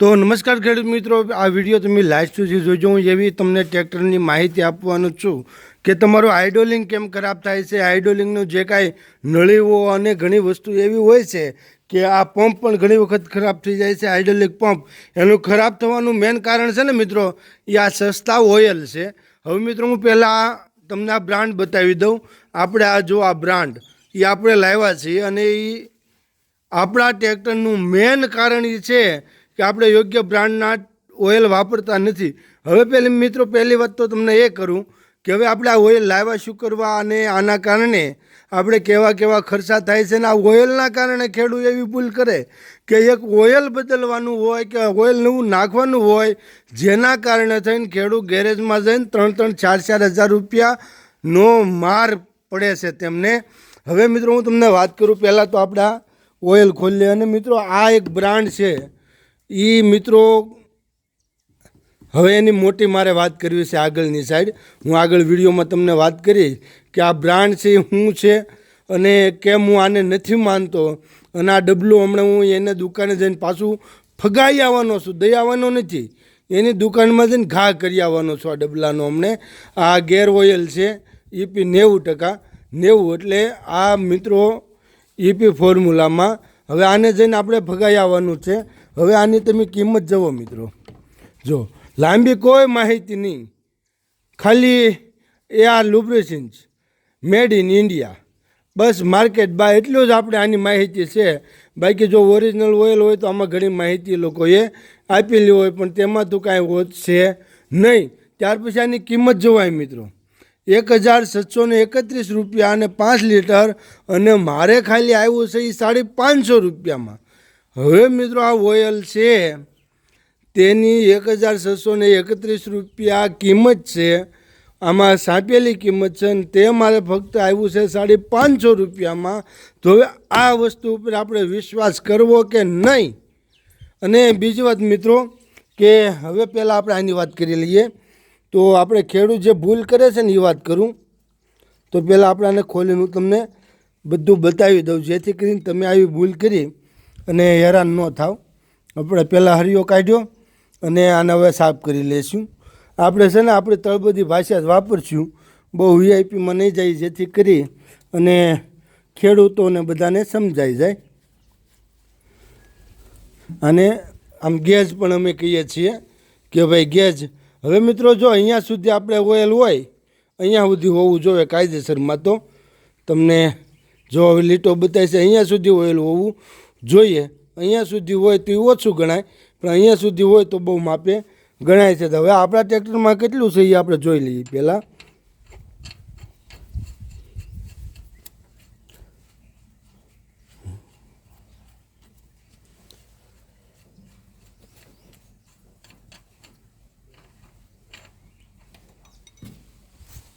તો નમસ્કાર ખેડૂત મિત્રો, આ વીડિયો તમે લાસ્ટ સુધી જોજો. હું એવી તમને ટ્રેક્ટરની માહિતી આપવાનું છું કે તમારું આઇડોલિંગ કેમ ખરાબ થાય છે? આઇડોલિંગનું જે કાંઈ નળીઓ અને ઘણી વસ્તુ એવી હોય છે કે આ પંપ પણ ઘણી વખત ખરાબ થઈ જાય છે આઇડોલિંગ પંપ. એનું ખરાબ થવાનું મેન કારણ છે ને મિત્રો, એ આ સસ્તા ઓઇલ છે. હવે મિત્રો, હું પહેલાં તમને આ બ્રાન્ડ બતાવી દઉં. આપણે આ જો આ બ્રાન્ડ, એ આપણે લાવ્યા છીએ અને એ આપણા ટ્રેક્ટરનું મેન કારણ એ છે કે આપણે યોગ્ય બ્રાન્ડના ઓઇલ વાપરતા નથી. હવે પહેલી મિત્રો, પહેલી વાત તો તમને એ કરું કે હવે આપણે આ ઓઇલ લાવવા શું કરવા અને આના કારણે આપણે કેવા કેવા ખર્ચા થાય છે ને આ ઓઇલના કારણે ખેડૂત એવી ભૂલ કરે કે એક ઓઇલ બદલવાનું હોય કે ઓઇલ નવું નાખવાનું હોય, જેના કારણે થઈને ખેડૂત ગેરેજમાં જઈને ત્રણ ત્રણ, ચાર ચાર હજાર રૂપિયાનો માર પડે છે તેમને. હવે મિત્રો, હું તમને વાત કરું પહેલાં તો આપણા ઓઇલ ખોલીએ. અને મિત્રો, આ એક બ્રાન્ડ છે એ મિત્રો, હવે એની મોટી મારે વાત કરવી છે આગળની સાઈડ. હું આગળ વિડીયોમાં તમને વાત કરીશ કે આ બ્રાન્ડ છે શું છે અને કેમ હું આને નથી માનતો. અને આ ડબલું હમણાં હું એને દુકાને જઈને પાછું ફગાઈ આવવાનો છું, દઈ આવવાનો નથી. એની દુકાનમાં જઈને ઘા કરી આવવાનો છું આ ડબલાનો હમણે આ ગેર ઓઇલ છે ઈપી નેવું ટકા. નેવું એટલે આ મિત્રો ઈપી ફોર્મ્યુલામાં. હવે આને જઈને આપણે ફગાઈ આવવાનું છે. હવે આની તમે કિંમત જવો મિત્રો. જો, લાંબી કોઈ માહિતી નહીં. ખાલી એ આ લુબ્રિશન્સ મેડ ઇન ઇન્ડિયા. બસ માર્કેટ બાય એટલું જ આપણે આની માહિતી છે. બાકી જો ઓરિજિનલ ઓઇલ હોય તો આમાં ઘણી માહિતી લોકોએ આપેલી હોય, પણ તેમાં તો કાંઈ ઓછ છે નહીં. ત્યાર પછી આની કિંમત જોવાય મિત્રો. એક હજાર સાતસો ને એકત્રીસ રૂપિયા અને પાંચ લીટર અને મારે ખાલી આવ્યું છે એ સાડી પાંચસો રૂપિયામાં. હવે મિત્રો આ ઓઇલ છે, તેની એક હજાર છસો ને એકત્રીસ રૂપિયા કિંમત છે. આમાં સાંપેલી કિંમત છે ને તે મારે ફક્ત આવ્યું છે સાડી પાંચસો રૂપિયામાં. તો હવે આ વસ્તુ ઉપર આપણે વિશ્વાસ કરવો કે નહીં? અને બીજી વાત મિત્રો, કે હવે પહેલાં આપણે આની વાત કરી લઈએ. તો આપણે ખેડૂત જે ભૂલ કરે છે ને એ વાત કરું. તો પહેલાં આપણે આને ખોલીને હું તમને બધું બતાવી દઉં. જેથી કરીને તમે આવી ભૂલ કરી. અને હેરાન ન થાવ. આપણે પહેલાં હરિયો કાઢ્યો અને આને હવે સાફ કરી લઈશું આપણે છે ને આપણે તળબદી ભાષા જ વાપરશું. બહુ વીઆઈપીમાં નહીં જાય જેથી કરી અને ખેડૂતોને બધાને સમજાઈ જાય. અને આમ ગેજ પણ અમે કહીએ છીએ કે ભાઈ ગેજ. હવે મિત્રો જો અહીંયા સુધી આપણે ઓઇલ હોય, અહીંયા સુધી હોવું જોઈએ કાયદેસરમાં તો. તમને જો હવે લીટો છે, અહીંયા સુધી ઓઇલ હોવું જોઈએ. અહીંયા સુધી હોય તો એ ઓછું ગણાય, પણ અહીંયા સુધી હોય તો બહુ માપે ગણાય છે. તો હવે આપણા ટ્રેક્ટરમાં કેટલું છે એ આપણે જોઈ લઈએ પહેલાં.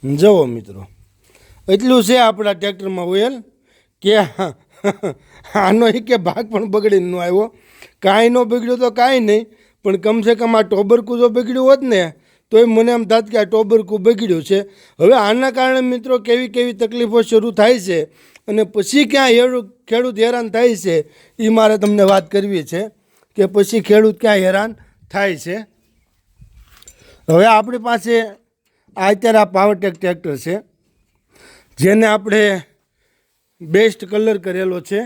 જવો મિત્રો, એટલું છે આપણા ટ્રેક્ટરમાં ઓઇલ કે આનો એક ભાગ પણ બગડીને ન આવ્યો. કાંઈ ન બગડ્યો તો કાંઈ નહીં, પણ કમસે કમ આ ટોબરકું જો બગડ્યું હોત ને, તોય મને એમ થાત કે આ ટોબરકું બગડ્યું છે. હવે આના કારણે મિત્રો કેવી કેવી તકલીફો શરૂ થાય છે અને પછી ક્યાં હેડું, ખેડૂત હેરાન થાય છે એ મારે તમને વાત કરવી છે કે પછી ખેડૂત ક્યાં હેરાન થાય છે. હવે આપણી પાસે આ અત્યારે આ પાવરટેક ટ્રેક્ટર છે, જેને આપણે બેસ્ટ કલર કરેલો છે.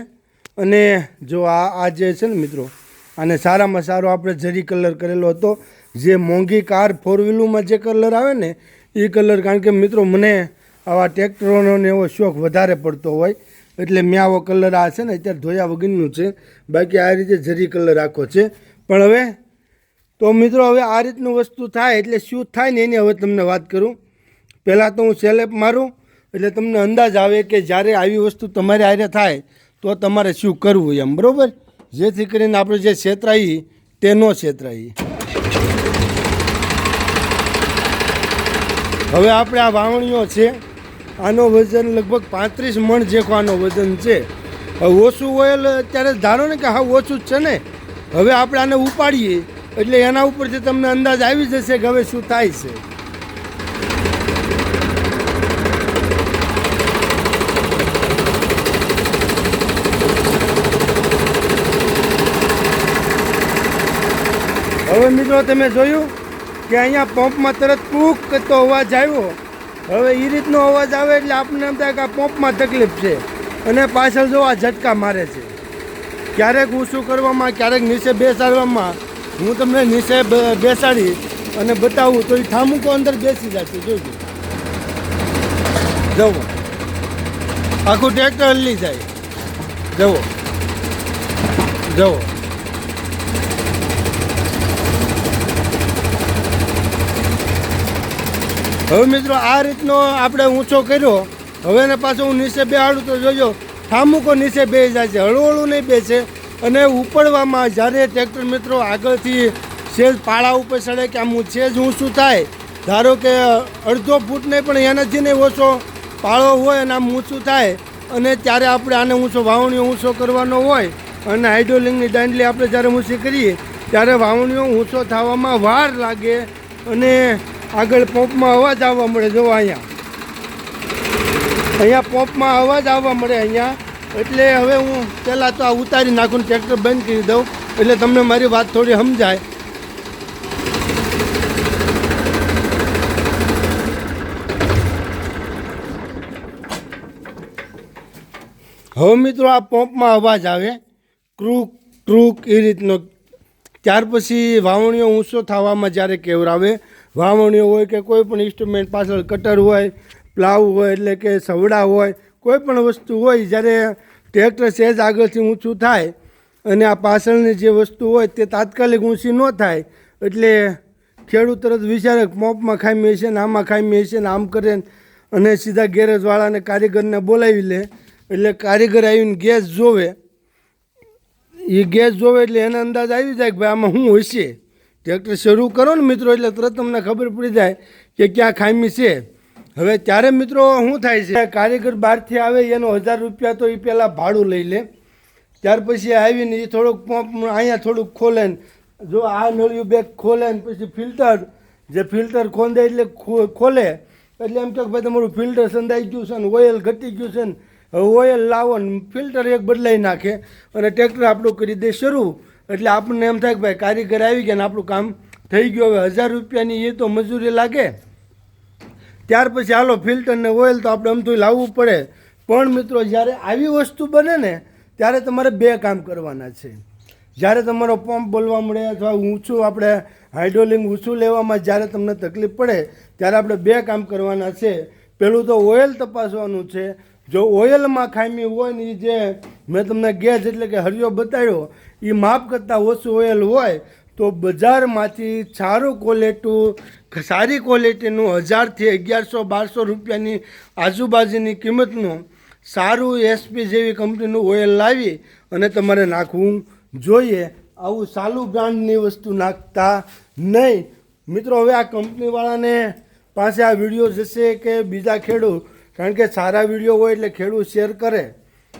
અને જો આ આ જે છે ને મિત્રો, અને સારામાં સારો આપણે જરી કલર કરેલો હતો. જે મોંઘી કાર ફોર વ્હીલરમાં જે કલર આવે ને એ કલર કારણ કે મિત્રો મને આવા ટ્રેક્ટરોનો ને એવો શોખ વધારે પડતો હોય. એટલે મેં આવો કલર આ છે ને, અત્યારે ધોયા વગરનું છે. બાકી આ રીતે જરી કલર આખો છે. પણ હવે તો મિત્રો હવે આ રીતનું વસ્તુ થાય એટલે શું થાય ને એની હવે તમને વાત કરું. પહેલાં તો હું સેલેપ મારું એટલે તમને અંદાજ આવે કે જ્યારે આવી વસ્તુ તમારે આરે થાય, તો તમારે શું કરવું એમ, બરાબર? જેથી કરીને આપણે જે છેતરાઈ તે ન છેતરાઈ. હવે આપણે આ વાવણીઓ છે, આનો વજન લગભગ પાંત્રીસ મણ જેખો આનો વજન છે. હવે ઓછું હોય અત્યારે ધારો ને કે હા, ઓછું જ છે ને. હવે આપણે આને ઉપાડીએ, એટલે એના ઉપરથી તમને અંદાજ આવી જશે કે હવે શું થાય છે. હવે મિત્રો તમે જોયું કે અહીંયા પંપમાં તરત કૂક કરતો અવાજ આવ્યો. હવે એ રીતનો અવાજ આવે એટલે આપણને એમ થાય કે આ પંપમાં તકલીફ છે. અને પાછળ જો આ ઝટકા મારે છે. ક્યારેક ઊંચું કરવામાં, ક્યારેક નીચે બેસાડવામાં. હું તમને નીચે બેસાડી અને બતાવું તો એ થામુકો અંદર બેસી જશે, જોજો. જવો આખું ટ્રેક્ટર હલી જાય. જવો જવો હવે મિત્રો આ રીતનો આપણે ઊંચો કર્યો. હવે પાછો હું નીચે બેહાડું તો જોજો, ઠામુકો નીચે બે જાય છે, હળુહળું નહીં બેસે અને ઉપડવામાં જ્યારે ટ્રેક્ટર મિત્રો આગળથી સેજ પાળા ઉપર ચડે કે આમ સેજ ઊંચું થાય, ધારો કે અડધો ફૂટ નહીં, પણ એનાથી નહીં ઓછો પાળો હોય અને આમ ઊંચું થાય, અને ત્યારે આપણે આને ઊંચો વાવણીઓ ઊંચો કરવાનો હોય, અને હાઇડ્રોલિંગની દાંડલી આપણે જ્યારે ઊંચી કરીએ, ત્યારે વાવણીઓ ઊંચો થવામાં વાર લાગે, અને આગળ પંપમાં અવાજ આવવા મળે જો અહીંયા. અહીંયા પંપમાં અવાજ આવવા મળે અહીંયા. એટલે હવે હું પહેલાં તો આ ઉતારી નાખું ટ્રેક્ટર બંધ કરી દઉં. એટલે તમને મારી વાત થોડી સમજાય. હવે મિત્રો આ પંપમાં અવાજ આવે. ક્રૂક ક્રૂક એ રીતનો. ત્યાર પછી વાવણીઓ ઊંચો થવામાં જ્યારે કેવરાવે વાવણીઓ હોય કે કોઈ પણ ઇન્સ્ટ્રુમેન્ટ પાછળ કટર હોય પ્લાવ હોય એટલે કે સવડા હોય, કોઈ પણ વસ્તુ હોય, જ્યારે ટ્રેક્ટર સેજ આગળથી ઊંચું થાય અને આ પાછળની જે વસ્તુ હોય તે તાત્કાલિક ઊંચી ન થાય, એટલે ખેડૂત તરત વિચારે મોપમાં ખામી હશે ને આમાં ખામી હશે ને આમ કરે અને સીધા ગેરેજવાળાને કારીગરને બોલાવી લે, એટલે કારીગર આવીને ગેસ જોવે. એ ગેસ જોવે એટલે એને અંદાજ આવી જાય કે ભાઈ આમાં શું હશે. ટ્રેક્ટર શરૂ કરો ને મિત્રો, એટલે તરત તમને ખબર પડી જાય કે ક્યાં ખામી છે. હવે ત્યારે મિત્રો શું થાય છે? કારીગર બહારથી આવે, એનો હજાર રૂપિયા તો એ પહેલાં ભાડું લઈ લે. ત્યાર પછી આવીને એ થોડુંક પંપ અહીંયા થોડુંક ખોલે જો આ નળિયું બેગ ખોલે ને, પછી ફિલ્ટર, જે ફિલ્ટર ખોંદે એટલે ખોલે. એટલે એમ કે ભાઈ તમારું ફિલ્ટર સંધાઈ ગયું છે ને, ઓઇલ ઘટી ગયું છે ને ઓઇલ લાવો ને, ફિલ્ટર એક બદલાઈ નાખે અને ટ્રેક્ટર આપણું કરી દે શરૂ. એટલે આપણને એમ થાય કે ભાઈ કારીગર આવી ગયા ને આપણું કામ થઈ ગયું. હવે હજાર રૂપિયાની એ તો મજૂરી લાગે. ત્યાર પછી હાલો ફિલ્ટર ને ઓઇલ તો આપણે તો લાવવું પડે. પણ મિત્રો, જ્યારે આવી વસ્તુ બને ને, ત્યારે તમારે બે કામ કરવાના છે. જ્યારે તમારો પંપ બોલવા મળે અથવા ઊંચું આપણે હાઇડ્રોલિંગ ઊંચું લેવામાં જ્યારે તમને તકલીફ પડે, ત્યારે આપણે બે કામ કરવાના છે. પહેલું તો ઓઇલ તપાસવાનું છે. જો ઓઇલમાં ખામી હોય ને એ જે મેં તમને ગેસ એટલે કે હરિયો બતાવ્યો એ માપ કરતાં ઓછું ઓઇલ હોય, તો બજારમાંથી સારું ક્વોલિટી સારી ક્વોલિટીનું હજારથી અગિયારસો, બારસો રૂપિયાની આજુબાજુની કિંમતનું સારું એસપી જેવી કંપનીનું ઓઇલ લાવી અને તમારે નાખવું જોઈએ. આવું સાલું બ્રાન્ડની વસ્તુ નાખતા નહીં. મિત્રો, હવે આ કંપનીવાળાને પાસે આ વીડિયો જશે કે બીજા ખેડૂત કારણ કે સારા વીડિયો હોય એટલે ખેડૂત શેર કરે.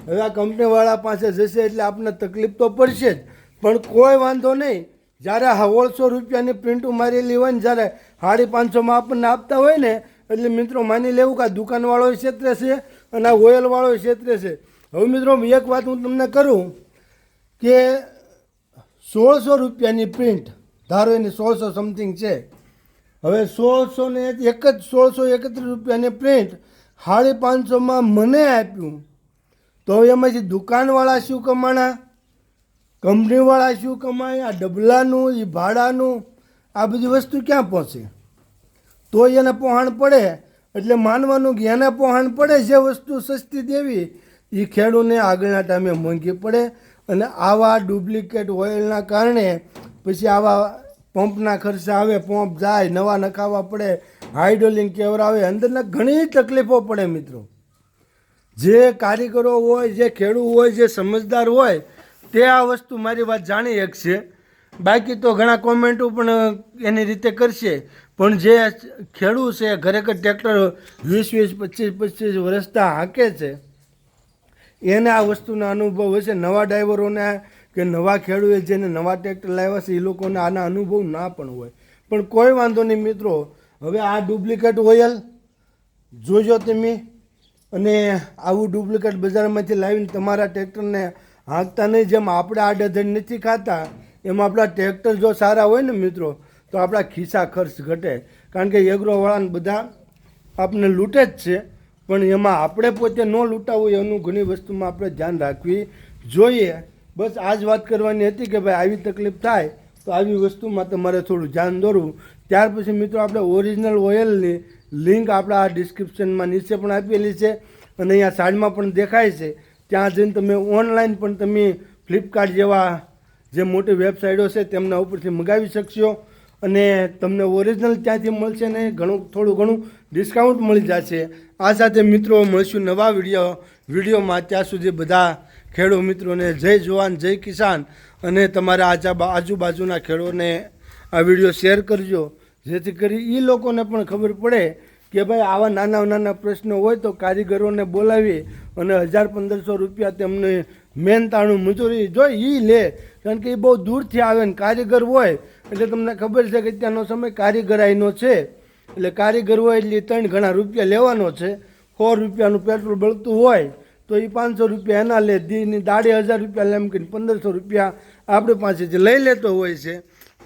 હવે આ કંપનીવાળા પાસે જશે એટલે આપણને તકલીફ તો પડશે જ. પણ કોઈ વાંધો નહીં. જ્યારે સોળસો રૂપિયાની પ્રિન્ટો મારેલી હોય જ્યારે સાડી પાંચસોમાં આપણને આપતા હોય ને, એટલે મિત્રો માની લેવું કે આ દુકાનવાળો ક્ષેત્રે છે અને આ ઓઇલવાળો ક્ષેત્રે છે. હવે મિત્રો એક વાત હું તમને કરું કે સોળસો રૂપિયાની પ્રિન્ટ, ધારો એની સોળસો સમથિંગ છે. હવે સોળસો ને એક જ, સોળસો એકત્રીસ રૂપિયાની પ્રિન્ટ સાડી પાંચસોમાં મને આપ્યું. તો હવે એમાંથી દુકાનવાળા શું કમાણા? કંપનીવાળા શું કમાય? આ ડબલાનું એ ભાડાનું, આ બધી વસ્તુ ક્યાં પહોંચે? તો એને પહોંચ પડે. એટલે માનવાનું કે એને પહોંચ પડે જે વસ્તુ સસ્તી દેવી એ ખેડૂને આગળના ટાઈમે મોંઘી પડે અને આવા ડુપ્લિકેટ ઓઇલના કારણે પછી આવા પંપના ખર્ચા આવે, પંપ જાય, નવા નખાવા પડે હાઇડ્રોલિંગ કેવરાવે અંદરના ઘણી તકલીફો પડે મિત્રો. જે કારીગરો હોય, જે ખેડૂત હોય, જે સમજદાર હોય, તે આ વસ્તુ મારી વાત જાણી શકશે. બાકી તો ઘણા કોમેન્ટો પણ એની રીતે કરશે. પણ જે ખેડૂત છે, ખરેખર ટ્રેક્ટર વીસ વીસ, પચીસ પચીસ વર્ષતા હાંકે છે, એને આ વસ્તુનો અનુભવ હશે. નવા ડ્રાઈવરોને કે નવા ખેડૂએ જેને નવા ટ્રેક્ટર લાવ્યા છે, એ લોકોને આના અનુભવ ના પણ હોય. પણ કોઈ વાંધો નહીં મિત્રો હવે આ ડુપ્લિકેટ ઓઇલ જોજો તમે. અને આવું ડુપ્લિકેટ બજારમાંથી લાવીને તમારા ટ્રેક્ટરને હાંકતા નહીં. જેમ આપણે આડધડ નથી ખાતા, એમાં આપણા ટ્રેક્ટર જો સારા હોય ને મિત્રો, તો આપણા ખિસ્સા ખર્ચ ઘટે. કારણ કે એગ્રોવાળાને બધા આપણને લૂંટે જ છે. પણ એમાં આપણે પોતે ન લૂંટાવું એનું ઘણી વસ્તુમાં આપણે ધ્યાન રાખવી જોઈએ. બસ આ જ વાત કરવાની હતી કે ભાઈ આવી તકલીફ થાય તો આવી વસ્તુમાં તમારે થોડું ધ્યાન દોરવું. ત્યાર પછી મિત્રો આપણે ઓરિજિનલ ઓઇલની લિંક આપણા આ ડિસ્ક્રિપ્શનમાં નીચે પણ આપેલી છે અને અહીંયા સાઈડમાં પણ દેખાય છે. ત્યાં જઈને તમે ઓનલાઈન પણ તમે ફ્લિપકાર્ટ જેવા જે મોટી વેબસાઇટો છે તેમના ઉપરથી મંગાવી શકશો અને તમને ઓરિજિનલ ત્યાંથી મળશે ને ઘણું, થોડું ઘણું ડિસ્કાઉન્ટ મળી જશે. આ સાથે મિત્રો મળશું નવા વીડિયો વિડીયોમાં ત્યાં સુધી બધા ખેડૂત મિત્રોને જય જવાન, જય કિસાન અને તમારા આજા આજુબાજુના ખેડૂતોને આ વીડિયો શેર કરજો, જેથી કરી એ લોકોને પણ ખબર પડે કે ભાઈ આવા નાના નાના પ્રશ્નો હોય તો કારીગરોને બોલાવી અને હજાર પંદરસો રૂપિયા તેમને મહેનતાણું મજૂરી જોઈ એ લે. કારણ કે એ બહુ દૂરથી આવે ને કારીગર હોય, એટલે તમને ખબર છે કે ત્યાંનો સમય કારીગરાઈનો છે. એટલે કારીગર હોય એટલે ત્રણ ઘણા રૂપિયા લેવાનો છે. સો રૂપિયાનું પેટ્રોલ બળતું હોય, તો એ પાંચસો રૂપિયા એના લે. દીની દાડે હજાર રૂપિયા લેમ કે પંદરસો રૂપિયા આપણી પાસેથી લઈ લેતો હોય છે.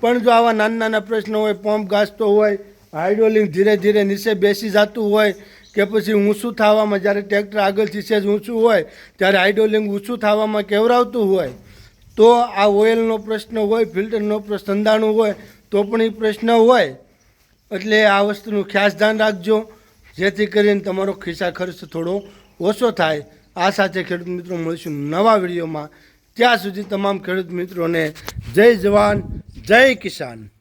પણ જો આવા નાના નાના પ્રશ્નો હોય, પંપ ઘાસતો હોય હાઇડ્રોલિંગ ધીરે ધીરે નીચે બેસી જતું હોય, કે પછી ઊંચું થવામાં જ્યારે ટ્રેક્ટર આગળથી સેજ ઊંચું હોય, ત્યારે હાઇડ્રોલિંગ ઊંચું થવામાં કેવરાવતું હોય, તો આ ઓઇલનો પ્રશ્ન હોય, ફિલ્ટરનો પ્રશ્ન ધંધાણું હોય, તો પણ એ પ્રશ્ન હોય. એટલે આ વસ્તુનું ખાસ ધ્યાન રાખજો, જેથી કરીને તમારો ખિસ્સા ખર્ચ થોડો ઓછો થાય. આ સાથે ખેડૂત મિત્રો મળીશું નવા વિડીયોમાં. ત્યાં સુધી તમામ ખેડૂત મિત્રોને જય જવાન જય કિસાન.